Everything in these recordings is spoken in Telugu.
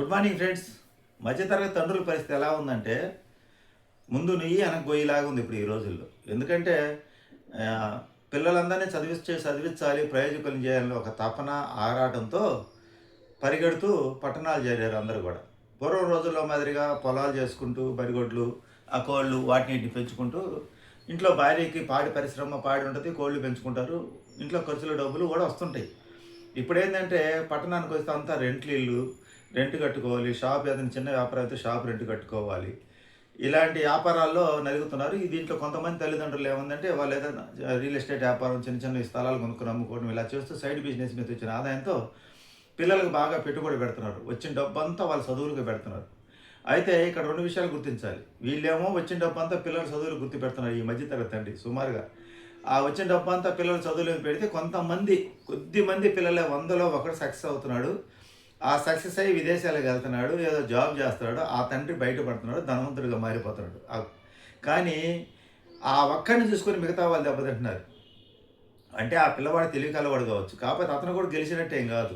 గుడ్ మార్నింగ్ ఫ్రెండ్స్ మధ్యతరగతి తండ్రుల పరిస్థితి ఎలా ఉందంటే ముందు నుయ్యి వెనక ఉంది ఇప్పుడు ఈ రోజుల్లో. ఎందుకంటే పిల్లలందరినీ చదివించే చదివించాలి ప్రయోజకులను చేయాలని ఒక తపన ఆరాటంతో పరిగెడుతూ పట్టణాలు చేరారు అందరూ కూడా. పూర్వం రోజుల్లో మాదిరిగా పొలాలు చేసుకుంటూ బరిగొడ్లు ఆ కోళ్ళు వాటిని పెంచుకుంటూ ఇంట్లో భార్యకి పాడి పరిశ్రమ పాడి ఉంటుంది కోళ్ళు పెంచుకుంటారు ఇంట్లో ఖర్చుల డబ్బులు కూడా వస్తుంటాయి. ఇప్పుడు ఏంటంటే పట్టణానికి వస్తే అంతా రెంట్లు ఇల్లు రెంట్ కట్టుకోవాలి షాప్ ఏదైనా చిన్న వ్యాపారం అయితే షాప్ రెంట్ కట్టుకోవాలి. ఇలాంటి వ్యాపారాల్లో నలుగుతున్నారు. ఈ దీంట్లో కొంతమంది తల్లిదండ్రులు ఏముందంటే వాళ్ళు ఏదైనా రియల్ ఎస్టేట్ వ్యాపారం చిన్న చిన్న స్థలాలు కొనుక్కుని అమ్ముకోవడం ఇలా చేస్తూ సైడ్ బిజినెస్ మీద వచ్చిన ఆదాయంతో పిల్లలకు బాగా పెట్టుబడి పెడుతున్నారు. వచ్చిన డబ్బంతా వాళ్ళు వాళ్ళ చదువులకు పెడుతున్నారు. అయితే ఇక్కడ రెండు విషయాలు గుర్తించాలి. వీళ్ళేమో వచ్చిన డబ్బంతా పిల్లల చదువులు గుర్తు పెడుతున్నారు ఈ మధ్య తరగతి అండి సుమారుగా. ఆ వచ్చిన డబ్బు అంతా పిల్లల చదువులు పెడితే కొంతమంది కొద్ది మంది పిల్లలే వందలో ఒకడు సక్సెస్ అవుతున్నాడు. ఆ సక్సెస్ అయ్యి విదేశాలకు వెళ్తున్నాడు ఏదో జాబ్ చేస్తున్నాడు ఆ తండ్రి బయటపడుతున్నాడు ధనవంతుడిగా మారిపోతున్నాడు. కానీ ఆ ఒక్కడిని చూసుకొని మిగతా వాళ్ళు దెబ్బతింటున్నారు. అంటే ఆ పిల్లవాడు తెలివి కలవాడు కావచ్చు కాకపోతే అతను కూడా గెలిచినట్టు ఏం కాదు.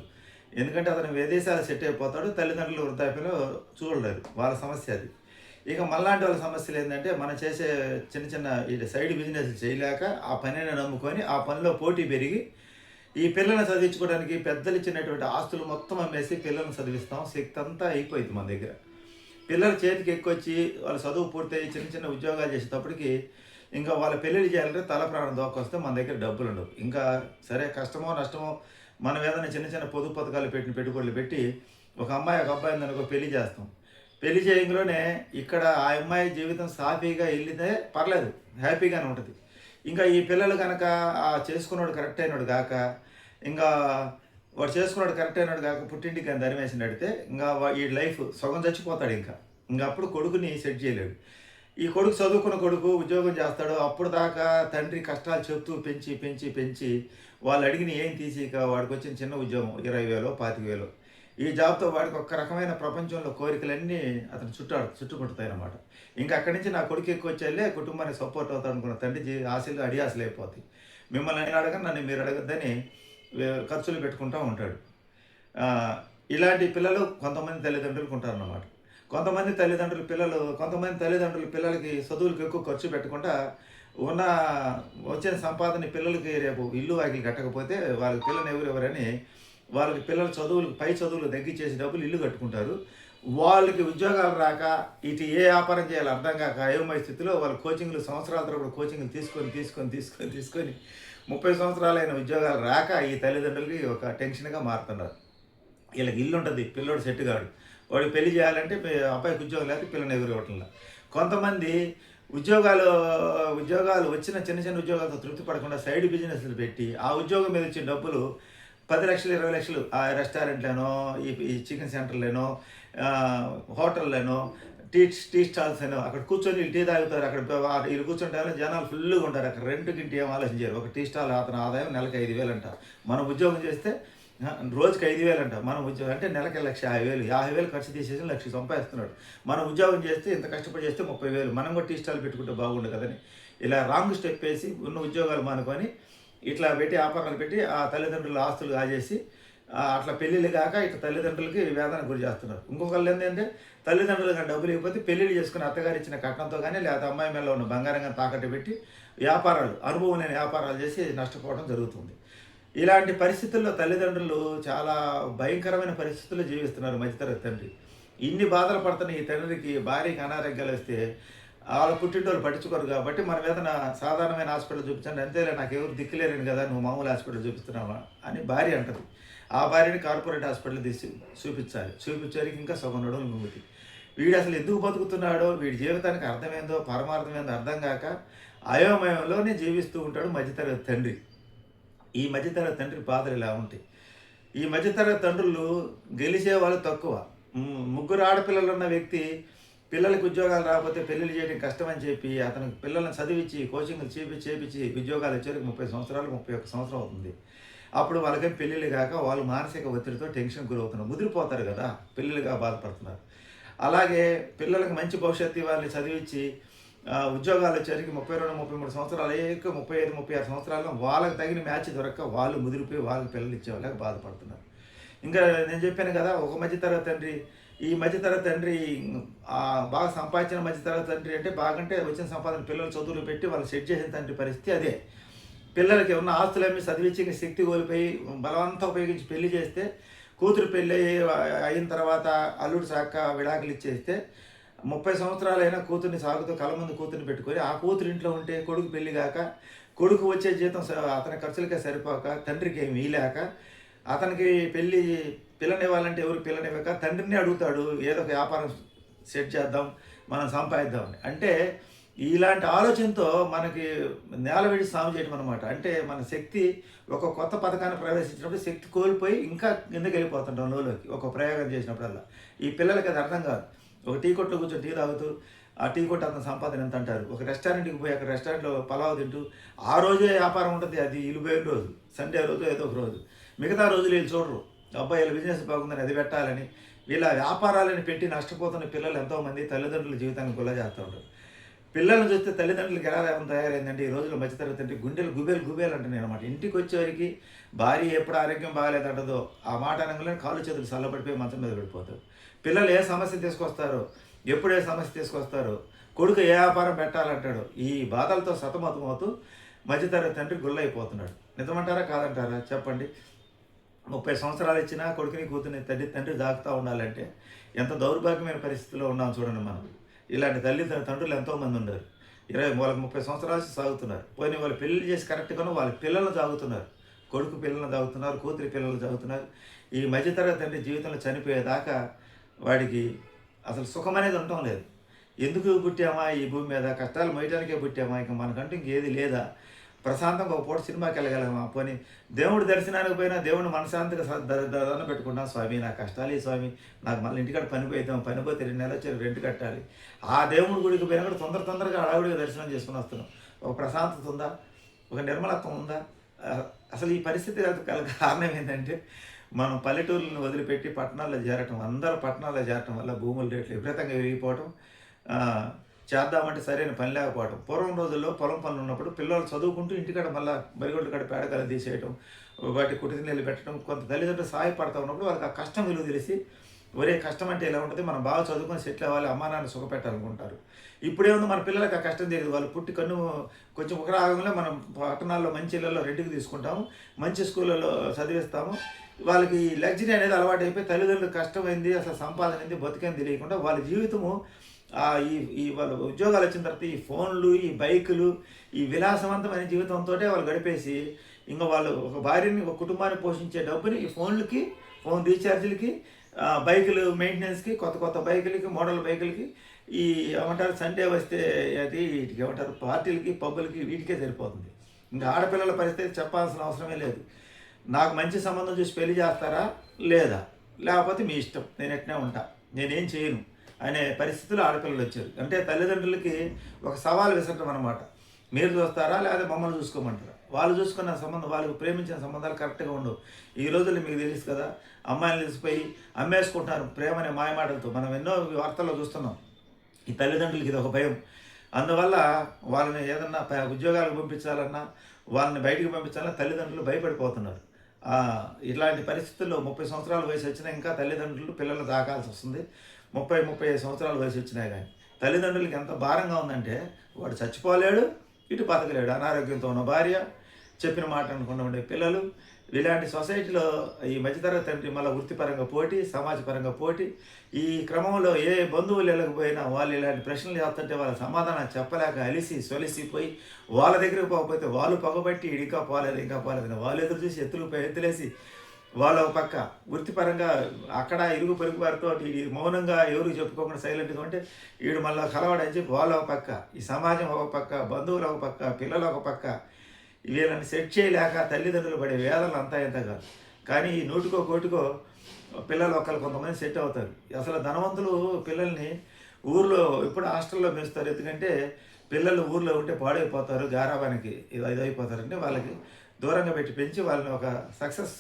ఎందుకంటే అతను విదేశాలు సెట్ అయిపోతాడు తల్లిదండ్రులు వృద్ధాప్యలో చూడలేరు వాళ్ళ సమస్య అది. ఇక మళ్ళాంటి వాళ్ళ సమస్యలు ఏంటంటే మనం చేసే చిన్న చిన్న ఈ సైడ్ బిజినెస్ చేయలేక ఆ పనిని నమ్ముకొని ఆ పనిలో పోటీ పెరిగి ఈ పిల్లల్ని చదివించుకోవడానికి పెద్దలు ఇచ్చినటువంటి ఆస్తులు మొత్తం అమ్మేసి పిల్లల్ని చదివిస్తాం. శక్తి అంతా అయిపోయింది మన దగ్గర. పిల్లల చేతికి ఎక్కువచ్చి వాళ్ళ చదువు పూర్తయి చిన్న చిన్న ఉద్యోగాలు చేసేటప్పటికి ఇంకా వాళ్ళ పెళ్ళిళ్ళు చేయాలంటే తల ప్రాణం దోకొస్తే మన దగ్గర డబ్బులు ఉండవు. ఇంకా సరే కష్టమో నష్టమో మనం ఏదైనా చిన్న చిన్న పొదుపు పథకాలు పెట్టిన పెట్టుబడులు పెట్టి ఒక అమ్మాయి ఒక అబ్బాయి అనుకో పెళ్ళి చేస్తాం. పెళ్ళి చేయంలోనే ఇక్కడ ఆ అమ్మాయి జీవితం సాఫీగా వెళ్ళితే పర్లేదు హ్యాపీగానే ఉంటుంది. ఇంకా ఈ పిల్లలు కనుక ఆ చేసుకున్నాడు కరెక్ట్ అయినాడు కాక ఇంకా వాడు చేసుకున్నాడు కరెక్ట్ అయినాడు కాక పుట్టింటికి ఆయన ధరిమేసి నడితే ఇంకా ఈ లైఫ్ సగం చచ్చిపోతాడు ఇంకా. ఇంకా అప్పుడు కొడుకుని సెట్ చేయలేడు. ఈ కొడుకు చదువుకున్న కొడుకు ఉద్యోగం చేస్తాడు. అప్పుడు దాకా తండ్రి కష్టాలు చెప్తూ పెంచి పెంచి పెంచి వాళ్ళు అడిగిన ఏం తీసిక వాడికి వచ్చిన చిన్న ఉద్యోగం ఇరవై వేలో పాతిక వేలో. ఈ జాబ్తో వాడికి ఒక రకమైన ప్రపంచంలో కోరికలన్నీ అతను చుట్టాడు చుట్టుముట్టుతాయి అన్నమాట. ఇంకా అక్కడి నుంచి నా కొడుకు ఎక్కువ వచ్చేళ్ళే కుటుంబానికి సపోర్ట్ అవుతాడు అనుకున్న తండ్రి జీ- ఆశలు అడియాసలు అయిపోతాయి. మిమ్మల్ని నేను అడగను నన్ను మీరు అడగద్దని ఖర్చులు పెట్టుకుంటూ ఉంటాడు. ఇలాంటి పిల్లలు కొంతమంది తల్లిదండ్రులకు ఉంటారన్నమాట. కొంతమంది తల్లిదండ్రులు పిల్లలు కొంతమంది తల్లిదండ్రులు పిల్లలకి చదువులకు ఎక్కువ ఖర్చు పెట్టకుండా ఉన్న వచ్చిన సంపాదన పిల్లలకి రేపు ఇల్లు వాకిలు కట్టకపోతే వాళ్ళ పిల్లలు ఎవరెవరని వాళ్ళకి పిల్లల చదువులకు పై చదువులు తగ్గించేసి డబ్బులు ఇల్లు కట్టుకుంటారు. వాళ్ళకి ఉద్యోగాలు రాక ఇటు ఏ వ్యాపారం చేయాలో అర్థం కాక అయోమయ స్థితిలో వాళ్ళ కోచింగ్లు సంవత్సరాల కూడా కోచింగ్లు తీసుకొని తీసుకొని తీసుకొని తీసుకొని ముప్పై సంవత్సరాలైన ఉద్యోగాలు రాక ఈ తల్లిదండ్రులకి ఒక టెన్షన్గా మారుతున్నారు. వీళ్ళకి ఇల్లు ఉంటుంది పిల్లోడు సెట్ కాడు. వాడికి పెళ్ళి చేయాలంటే అబ్బాయికి ఉద్యోగం లేకపోతే పిల్లని ఎగురు కొంతమంది ఉద్యోగాలు ఉద్యోగాలు వచ్చిన చిన్న చిన్న ఉద్యోగాలతో తృప్తి పడకుండా సైడ్ బిజినెస్లు పెట్టి ఆ ఉద్యోగం మీద వచ్చే డబ్బులు పది లక్షలు ఇరవై లక్షలు ఆ రెస్టారెంట్లోనో ఈ చికెన్ సెంటర్లోనో హోటల్లోనో టీ టీ స్టాల్స్ అనేవి. అక్కడ కూర్చొని టీ తాగుతారు అక్కడ వీళ్ళు కూర్చుంటే జనాలు ఫుల్గా ఉంటారు. అక్కడ రెంట్ గింటి ఏం ఆలోచించారు ఒక టీ స్టాల్ అతని ఆదాయం నెలకు ఐదు వేలు అంట. మనం ఉద్యోగం చేస్తే రోజుకి ఐదు వేలు అంట. మనం ఉద్యోగం అంటే నెలకి లక్ష యాభై వేలు. యాభై వేలు ఖర్చు తీసేసి లక్ష సంపాదిస్తున్నాడు. మనం ఉద్యోగం చేస్తే ఇంత కష్టపడి చేస్తే ముప్పై వేలు. మనం కూడా టీ స్టాల్ పెట్టుకుంటే బాగుండు కదని. ఇలా రాంగ్ స్టెప్ వేసి ఉన్న ఉద్యోగాలు మానుకొని ఇట్లా పెట్టి వ్యాపారాలు పెట్టి ఆ తల్లిదండ్రుల ఆస్తులు కాజేసి అట్లా పెళ్ళిళ్ళు కాక ఇట్లా తల్లిదండ్రులకి వేదన గురి చేస్తున్నారు. ఇంకొకళ్ళు ఏంటంటే తల్లిదండ్రులకు డబ్బులు ఇవ్వకపోతే పెళ్ళిళ్ళు చేసుకుని అత్తగారు ఇచ్చిన కట్నంతో కానీ లేదా అమ్మాయి మీద ఉన్న బంగారంగా తాకట్టు పెట్టి వ్యాపారాలు అనుభవం లేని వ్యాపారాలు చేసి నష్టపోవడం జరుగుతుంది. ఇలాంటి పరిస్థితుల్లో తల్లిదండ్రులు చాలా భయంకరమైన పరిస్థితుల్లో జీవిస్తున్నారు మధ్యతరగతి తండ్రి. ఇన్ని బాధలు పడుతున్న ఈ తండ్రికి భార్యకి అనారోగ్యాలు వస్తే వాళ్ళ పుట్టింటోళ్ళు పట్టించుకోరు కాబట్టి మనం ఏదైనా సాధారణమైన హాస్పిటల్ చూపించండి. అంతేలే నాకు ఎవరు దిక్కులేరని కదా నువ్వు మామూలు హాస్పిటల్ చూపిస్తున్నావా అని భార్య అంటది. ఆ భార్యని కార్పొరేట్ హాస్పిటల్ తీసి చూపించాలి. చూపించేరికి ఇంకా సగం నడవలు మింగుతాయి. వీడు అసలు ఎందుకు బతుకుతున్నాడో వీడి జీవితానికి అర్థమైందో పరమార్థమైందో అర్థం కాక అయోమయంలోనే జీవిస్తూ ఉంటాడు మధ్యతరగతి తండ్రి. ఈ మధ్యతరగతి తండ్రి బాధలు ఇలా ఉంటాయి? ఈ మధ్యతరగతి తండ్రులు గెలిచే వాళ్ళు తక్కువ. ముగ్గురు ఆడపిల్లలు ఉన్న వ్యక్తి పిల్లలకి ఉద్యోగాలు రాకపోతే పెళ్ళిళ్ళు చేయడం కష్టమని చెప్పి అతనికి పిల్లలను చదివించి కోచింగ్లు చేపి చేపించి ఉద్యోగాలు వచ్చేందుకు ముప్పై సంవత్సరాలు ముప్పై ఒక్క సంవత్సరం అవుతుంది. అప్పుడు వాళ్ళకి పెళ్ళిళ్ళు కాక వాళ్ళు మానసిక ఒత్తిడితో టెన్షన్ గురవుతున్నారు. ముదిరిపోతారు కదా పెళ్ళిళ్ళుగా బాధపడుతున్నారు. అలాగే పిల్లలకు మంచి భవిష్యత్తు ఇవ్వాలి చదివించి ఉద్యోగాలు వచ్చేసరికి ముప్పై రెండు ముప్పై మూడు సంవత్సరాలు అయ్యాక ముప్పై ఐదు ముప్పై ఆరు సంవత్సరాల్లో వాళ్ళకి తగిన మ్యాచ్ దొరక్క వాళ్ళు ముదిరిపోయి వాళ్ళకి పిల్లలు ఇచ్చేవాళ్ళకి బాధపడుతున్నారు. ఇంకా నేను చెప్పాను కదా ఒక మధ్య తరగతి తండ్రి ఈ మధ్యతరగతి తండ్రి బాగా సంపాదించిన మధ్యతరగతి తండ్రి అంటే బాగంటే వచ్చిన సంపాదన పిల్లలు చదువులు పెట్టి వాళ్ళు సెట్ చేసిన తండ్రి పరిస్థితి అదే. పిల్లలకి ఉన్న ఆస్తులు చదివించి శక్తి కోల్పోయి బలవంతం ఉపయోగించి పెళ్ళి చేస్తే కూతురు పెళ్ళి అయిన తర్వాత అల్లుడు సాక్క విడాకులు ఇచ్చేస్తే ముప్పై సంవత్సరాలైనా కూతుర్ని సాగుతూ కళ్ళ ముందు కూతుర్ని పెట్టుకొని ఆ కూతురు ఇంట్లో ఉంటే కొడుకు పెళ్ళి కాక కొడుకు వచ్చే జీతం అతని ఖర్చులకే సరిపోక తండ్రికి ఏమి వీలేక అతనికి పెళ్ళి పిల్లనివ్వాలంటే ఎవరు పిల్లనివ్వక తండ్రిని అడుగుతాడు ఏదో ఒక వ్యాపారం సెట్ చేద్దాం మనం సంపాదిద్దాం అని. అంటే ఇలాంటి ఆలోచనతో మనకి నేల విడి సాగు చేయడం అనమాట అంటే మన శక్తి ఒక కొత్త పథకాన్ని ప్రవేశించినప్పుడు శక్తి కోల్పోయి ఇంకా కిందకి వెళ్ళిపోతుంటాం లోలోకి ఒక ప్రయోగం చేసినప్పుడల్లా. ఈ పిల్లలకి అది అర్థం కాదు. ఒక టీ కొట్లో కూర్చొని టీ తాగుతూ ఆ టీ కొట్టు అతను సంపాదన ఎంత అంటారు? ఒక రెస్టారెంట్కి పోయి అక్కడ రెస్టారెంట్లో పలావ్ తింటూ ఆ రోజే వ్యాపారం ఉంటుంది. అది ఇలుపోయిన రోజు. సండే రోజు ఏదో ఒక రోజు. మిగతా రోజులు వీళ్ళు చూడరు. అబ్బాయి వీళ్ళ బిజినెస్ బాగుందని అది పెట్టాలని వీళ్ళ వ్యాపారాలని పెట్టి నష్టపోతున్న పిల్లలు ఎంతోమంది తల్లిదండ్రుల జీవితాన్ని గుల్ల చేస్తూ ఉంటారు. పిల్లల్ని చూస్తే తల్లిదండ్రులకి ఎలా ఏమైనా తయారైందంటే ఈ రోజుల్లో మధ్యతరగతి అంటే గుండెలు గుబేలు గుబేలు అంటున్నాయి అనమాట ఇంటికి వచ్చేవారికి భార్య ఎప్పుడు ఆరోగ్యం బాగాలేదంటదో ఆ మాట అనగానే కాళ్ళు చేతులు చల్లబడిపోయి మంచం మీద పడిపోతారు. పిల్లలు ఏ సమస్య తీసుకొస్తారు? ఎప్పుడు ఏ సమస్య తీసుకొస్తారు? కొడుకు ఏ వ్యాపారం పెట్టాలంటాడు? ఈ బాధలతో సతమతమవుతూ మధ్యతరగతి తండ్రి గుల్లైపోతున్నాడు. నిజమంటారా? కాదంటారా? చెప్పండి. ముప్పై సంవత్సరాలు ఇచ్చినా కొడుకుని కూతుని తండ్రి తండ్రి దాకుతూ ఉండాలంటే ఎంత దౌర్భాగ్యమైన పరిస్థితిలో ఉన్నాం చూడండి మనం. ఇలాంటి తల్లి తండ్రులు ఎంతోమంది ఉన్నారు. ఇరవై వాళ్ళకి ముప్పై సంవత్సరాలు సాగుతున్నారు. పోయిన వాళ్ళు పెళ్ళి చేసి కరెక్ట్గాను వాళ్ళ పిల్లలు సాగుతున్నారు కొడుకు పిల్లలు చదువుతున్నారు కూతురి పిల్లలు చదువుతున్నారు. ఈ మధ్యతరగతి తండ్రి జీవితంలో చనిపోయేదాకా వాడికి అసలు సుఖం అనేది ఉండటం లేదు. ఎందుకు పుట్టామా? ఈ భూమి మీద కష్టాలు మోయటానికే పుట్టామా? ఇంకా మనకంటూ ఇంకేది లేదా? ప్రశాంతంగా ఒక పూట సినిమాకి వెళ్ళగలమా? పోనీ దేవుడు దర్శనానికి పోయినా దేవుడిని మనశాంతిగా స- పెట్టుకున్నా స్వామి నా కష్టాలే స్వామి. నాకు మళ్ళీ ఇంటికాడ పని పోయిద్దాం పని పోతే రెండు నెలలు వచ్చి రెంట్ కట్టాలి. ఆ దేవుడి గుడికి పోయినా కూడా తొందర తొందరగా అడవుడిగా దర్శనం చేసుకుని వస్తున్నాం. ఒక ప్రశాంతత ఉందా? ఒక నిర్మలత్వం ఉందా? అసలు ఈ పరిస్థితి గల కారణం ఏంటంటే మనం పల్లెటూర్లను వదిలిపెట్టి పట్టణాల్లో చేరటం అందరూ పట్టణాల్లో చేరటం వల్ల భూముల రేట్లు విపరీతంగా విరిగిపోవటం చేద్దామంటే సరైన పని లేకపోవడం పూర్వం రోజుల్లో పొలం పనులు ఉన్నప్పుడు పిల్లలు చదువుకుంటూ ఇంటికాడ మళ్ళీ బరిగొడ్డు కాడ పేడకలు తీసేయటం వాటి కుటుంబ నీళ్ళు పెట్టడం కొంత తల్లిదండ్రులు సహాయపడతా ఉన్నప్పుడు వాళ్ళకి ఆ కష్టం విలువ తెలిసి ఒరే కష్టం అంటే ఎలా ఉంటుంది? మనం బాగా చదువుకొని సెటిల్ అవ్వాలి అమ్మా నాన్న సుఖపెట్టాలనుకుంటారు. ఇప్పుడేముంది మన పిల్లలకి ఆ కష్టం తెలియదు. వాళ్ళు పుట్టి కన్ను కొంచెం ఒక రాగంలో మనం పట్టణాల్లో మంచి ఇళ్ళల్లో రెంట్కి తీసుకుంటాము మంచి స్కూళ్ళలో చదివిస్తాము. వాళ్ళకి లగ్జరీ అనేది అలవాటు అయిపోయి తల్లిదండ్రులు కష్టమైంది అసలు సంపాదన అయింది బతికని తెలియకుండా వాళ్ళ జీవితము ఈ ఈ వాళ్ళ ఉద్యోగాలు వచ్చిన తర్వాత ఈ ఫోన్లు ఈ బైకులు ఈ విలాసవంతమైన జీవితంతో వాళ్ళు గడిపేసి ఇంకా వాళ్ళు ఒక భార్యని ఒక కుటుంబాన్ని పోషించే డబ్బుని ఈ ఫోన్లకి ఫోన్ రీఛార్జీలకి బైకులు మెయింటెనెన్స్కి కొత్త కొత్త బైకులకి మోడల్ బైకులకి ఈ ఏమంటారు సండే వస్తే అది వీటికి ఏమంటారు పార్టీలకి పబ్బులకి వీటికే సరిపోతుంది. ఇంకా ఆడపిల్లల పరిస్థితి చెప్పాల్సిన అవసరమే లేదు. నాకు మంచి సంబంధం చూసి పెళ్ళి చేస్తారా? లేదా? లేకపోతే మీ ఇష్టం. నేను ఎట్నే ఉంటా? నేనేం చేయను. అనే పరిస్థితులు ఆడపిల్లలు వచ్చారు. అంటే తల్లిదండ్రులకి ఒక సవాల్ విసరటం అనమాట మీరు చూస్తారా? లేదా మమ్మల్ని చూసుకోమంటారా? వాళ్ళు చూసుకున్న సంబంధం వాళ్ళకు ప్రేమించిన సంబంధాలు కరెక్ట్గా ఉండవు. ఈ రోజుల్లో మీకు తెలుసు కదా అమ్మాయిలు తెలిసిపోయి అమ్మేసుకుంటున్నారు ప్రేమ అనే మాయమాటలతో. మనం ఎన్నో వార్తల్లో చూస్తున్నాం. ఈ తల్లిదండ్రులకి ఇది ఒక భయం. అందువల్ల వాళ్ళని ఏదన్నా ఉద్యోగాలకు పంపించాలన్నా వాళ్ళని బయటికి పంపించాలన్నా తల్లిదండ్రులు భయపడిపోతున్నారు. ఇలాంటి పరిస్థితుల్లో ముప్పై సంవత్సరాల వయసు వచ్చినా ఇంకా తల్లిదండ్రులు పిల్లలు దాకాల్సి వస్తుంది. ముప్పై ముప్పై ఐదు సంవత్సరాల వయసు వచ్చినా కానీ. తల్లిదండ్రులకి ఎంత భారంగా ఉందంటే వాడు చచ్చిపోలేడు ఇటు బతకలేడు. అనారోగ్యంతో ఉన్న భార్య చెప్పిన మాట అనుకుండా ఉండే పిల్లలు ఇలాంటి సొసైటీలో ఈ మధ్యతరగతి అంటే మళ్ళీ వృత్తిపరంగా పోటీ సమాజపరంగా పోటీ ఈ క్రమంలో ఏ బంధువులు వెళ్ళకపోయినా వాళ్ళు ఇలాంటి ప్రశ్నలు చేస్తుంటే వాళ్ళ సమాధానం చెప్పలేక అలిసి సొలిసిపోయి వాళ్ళ దగ్గరికి పోకపోతే వాళ్ళు పగబట్టి ఇంకా పోలేదు ఇంకా పోలేదు అని వాళ్ళు ఎదురు చూసి ఎత్తులు ఎత్తులేసి వాళ్ళ ఒక పక్క. వృత్తిపరంగా అక్కడ ఇరుగు పొరుగు వారితో ఈ మౌనంగా ఎవరు చెప్పుకోకుండా సైలెంట్గా ఉంటే వీడు మళ్ళీ కలవాడని చెప్పి వాళ్ళ ఒక పక్క. ఈ సమాజం ఒక పక్క బంధువులు ఒక పక్క పిల్లలు ఒక పక్క. వీళ్ళని సెట్ చేయలేక తల్లిదండ్రులు పడే వేదనలు అంతా ఇంత కాదు. కానీ ఈ నూటికో కోటికో పిల్లలు ఒకళ్ళు కొంతమంది సెట్ అవుతారు. అసలు ధనవంతులు పిల్లల్ని ఊర్లో ఇప్పుడు హాస్టల్లో పెంచుతారు. ఎందుకంటే పిల్లలు ఊర్లో ఉంటే పాడైపోతారు గారాబానికి ఇది అయిపోతారంటే వాళ్ళకి దూరంగా పెట్టి పెంచి వాళ్ళని ఒక సక్సెస్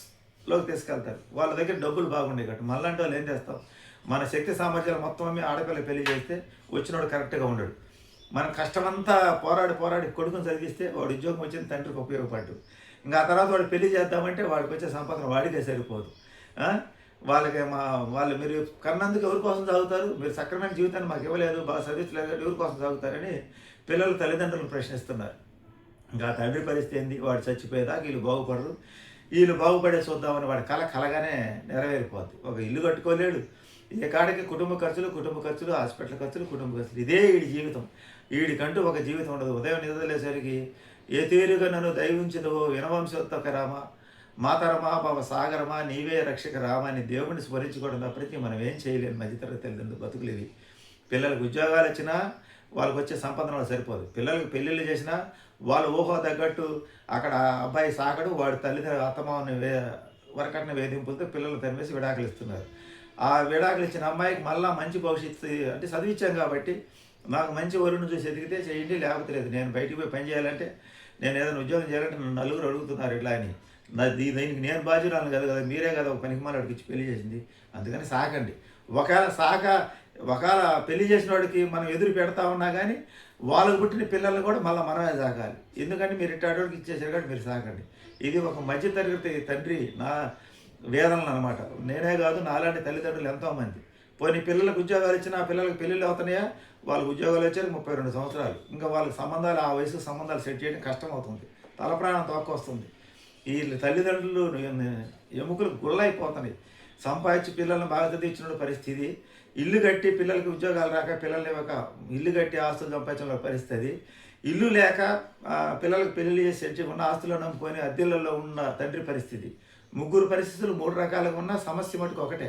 లోకి తీసుకెళ్తారు. వాళ్ళ దగ్గర డబ్బులు బాగుండే కాబట్టి మళ్ళంటి వాళ్ళు ఏం చేస్తాం? మన శక్తి సామర్థ్యాలు మొత్తం అమ్మి ఆడపిల్ల పెళ్ళి చేస్తే వచ్చినోడు కరెక్ట్గా ఉండడు. మన కష్టమంతా పోరాడి పోరాడి కొడుకుని చదివిస్తే వాడు ఉద్యోగం వచ్చిన తండ్రికి ఉపయోగపడ్డు ఇంకా ఆ తర్వాత వాడు పెళ్ళి చేద్దామంటే వాడికి వచ్చే సంపాదన వాడికే సరిపోదు. వాళ్ళకి మా వాళ్ళు మీరు కన్నందుకు ఎవరి కోసం చదువుతారు? మీరు సక్రమైన జీవితాన్ని మాకు ఇవ్వలేదు బాగా చదివించలేదు ఎవరి కోసం చదువుతారని పిల్లలు తల్లిదండ్రులను ప్రశ్నిస్తున్నారు. ఇంకా తండ్రి పరిస్థితి ఏంది? వాడు చచ్చిపోయేదాకా వీళ్ళు బాగుపడరు. వీళ్ళు బాగుపడే చూద్దామని వాడి కళ కలగానే నెరవేరిపోద్ది. ఒక ఇల్లు కట్టుకోలేడు. ఏ కాడికి కుటుంబ ఖర్చులు కుటుంబ ఖర్చులు హాస్పిటల్ ఖర్చులు కుటుంబ ఖర్చులు. ఇదే వీడి జీవితం. వీడికంటూ ఒక జీవితం ఉండదు. ఉదయం నిద్రలేసరికి ఏ తీరుగా నన్ను దైవించదో వినవంశోత్తక రామ మాతరమా బాబా సాగరమా నీవే రక్షక రామ అని దేవుడిని స్మరించుకోవడం తప్పటికి మనం ఏం చేయలేము మధ్యతరగతి తల్లిదండ్రులు బతుకులు ఇవి పిల్లలకు ఉద్యోగాలు వచ్చినా వాళ్ళకి వచ్చే సంపాదన వాళ్ళు సరిపోదు. పిల్లలకు పెళ్ళిళ్ళు చేసినా వాళ్ళ ఊహ తగ్గట్టు అక్కడ అబ్బాయి సాగడు వాడి తల్లిదండ్రులు అత్తమామని వే వరకట్న వేధింపులతో పిల్లలు తరిమేసి విడాకులు ఇస్తున్నారు. ఆ విడాకులు ఇచ్చిన అమ్మాయికి మళ్ళీ మంచి భవిష్యత్తు అంటే చదివించాం కాబట్టి నాకు మంచి వరుణ్ చూసి ఎదిగితే చేయండి లేకపోతే లేదు. నేను బయటికి పోయి పని చేయాలంటే నేను ఏదైనా ఉద్యోగం చేయాలంటే నన్ను నలుగురు అడుగుతున్నారు ఇట్లా అని. నా దీనికి నేను బాధ్యురాలను కదా కదా మీరే కదా ఒక పనికి మాలు అడిగించి పెళ్ళి చేసింది. అందుకని సాకండి ఒకవేళ సాక ఒకవేళ పెళ్ళి చేసిన వాడికి మనం ఎదురు పెడతా ఉన్నా కానీ వాళ్ళకు పుట్టిన పిల్లల్ని కూడా మళ్ళీ మనమే సాగాలి ఎందుకంటే మీరు ఇట్టాడోడికి ఇచ్చేసారు కాబట్టి మీరు సాకండి ఇది ఒక మధ్యతరగతి తండ్రి నా వేదనలు అనమాట నేనే కాదు నాలాంటి తల్లిదండ్రులు ఎంతోమంది. పోనీ పిల్లలకు ఉద్యోగాలు ఇచ్చినా ఆ పిల్లలకు పెళ్ళిళ్ళు అవుతున్నాయా? వాళ్ళకి ఉద్యోగాలు వచ్చారు ముప్పై రెండు సంవత్సరాలు. ఇంకా వాళ్ళకి సంబంధాలు ఆ వయసు సంబంధాలు సెట్ చేయడం కష్టం అవుతుంది తల ప్రాణం వస్తుంది ఈ తల్లిదండ్రులు ఎముకలు గుళ్ళైపోతున్నాయి సంపాదించి పిల్లల్ని బాగా చదివించిన పరిస్థితి. ఇల్లు కట్టి పిల్లలకి ఉద్యోగాలు రాక పిల్లల్ని ఇవ్వక ఇల్లు కట్టి ఆస్తులు సంపాదించిన పరిస్థితి. ఇల్లు లేక పిల్లలకు పెళ్ళి చేసి ఉన్న ఆస్తులు నమ్ముకొని అద్దెలలో ఉన్న తండ్రి పరిస్థితి. ముగ్గురు పరిస్థితులు మూడు రకాలుగా ఉన్న సమస్య మటుకు ఒకటే.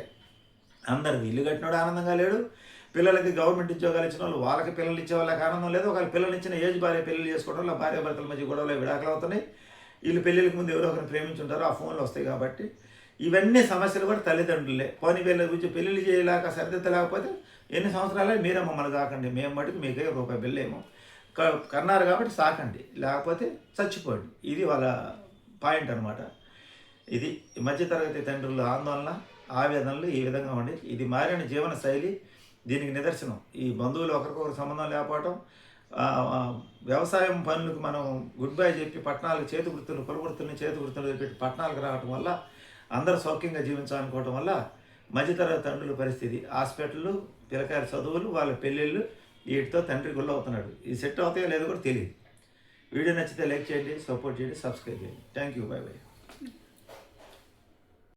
అందరికి ఇల్లు కట్టినోడు ఆనందంగా లేడు. పిల్లలకి గవర్నమెంట్ ఉద్యోగాలు ఇచ్చిన వాళ్ళు వాళ్ళకి పిల్లలు ఇచ్చే వాళ్ళకి ఆనందం లేదు. ఒకవేళ పిల్లలు ఇచ్చిన ఏజ్ భార్య పెళ్ళి చేసుకోవడం వల్ల భార్య భర్తల మధ్య గొడవలు విడాకులు అవుతున్నాయి. వీళ్ళు పెళ్ళిళ్ళకి ముందు ఎవరో ఒకరిని ప్రేమించుంటారో. ఆ ఫోన్లు వస్తాయి కాబట్టి ఇవన్నీ సమస్యలు కూడా తల్లిదండ్రులే. పోనీ వీళ్ళ గురించి పెళ్ళిళ్ళు చేయలేక సరిదిద్దలేకపోతే ఎన్ని సంవత్సరాలే మీరే మమ్మల్ని కాకండి మేము మటుకు మీకే రూపాయి బిల్లేమో క- కన్నారు కాబట్టి సాకండి. లేకపోతే చచ్చిపోండి. ఇది వాళ్ళ పాయింట్ అనమాట ఇది మధ్యతరగతి తండ్రుల ఆందోళన ఆవేదనలు ఈ విధంగా ఉండి ఇది మారిన జీవన శైలి దీనికి నిదర్శనం. ఈ బంధువులు ఒకరికొకరు సంబంధం లేకపోవటం వ్యవసాయం పనులకు మనం గుడ్ బై చెప్పి పట్టణాలకు చేతి వృత్తులు పొల చేతి వృత్తులు పెట్టి పట్టణాలకు రావటం వల్ల అందరూ సౌఖ్యంగా జీవించాలనుకోవటం వల్ల మధ్యతరగతి తండ్రుల పరిస్థితి హాస్పిటల్ పిల్లకాయల చదువులు వాళ్ళ పెళ్ళిళ్ళు వీటితో తండ్రి గుళ్ళు అవుతున్నాడు. ఇది సెట్ అవుతాయో లేదో కూడా తెలియదు వీడియో నచ్చితే లైక్ చేయండి సపోర్ట్ చేయండి సబ్స్క్రైబ్ చేయండి. Thank you. Bye bye.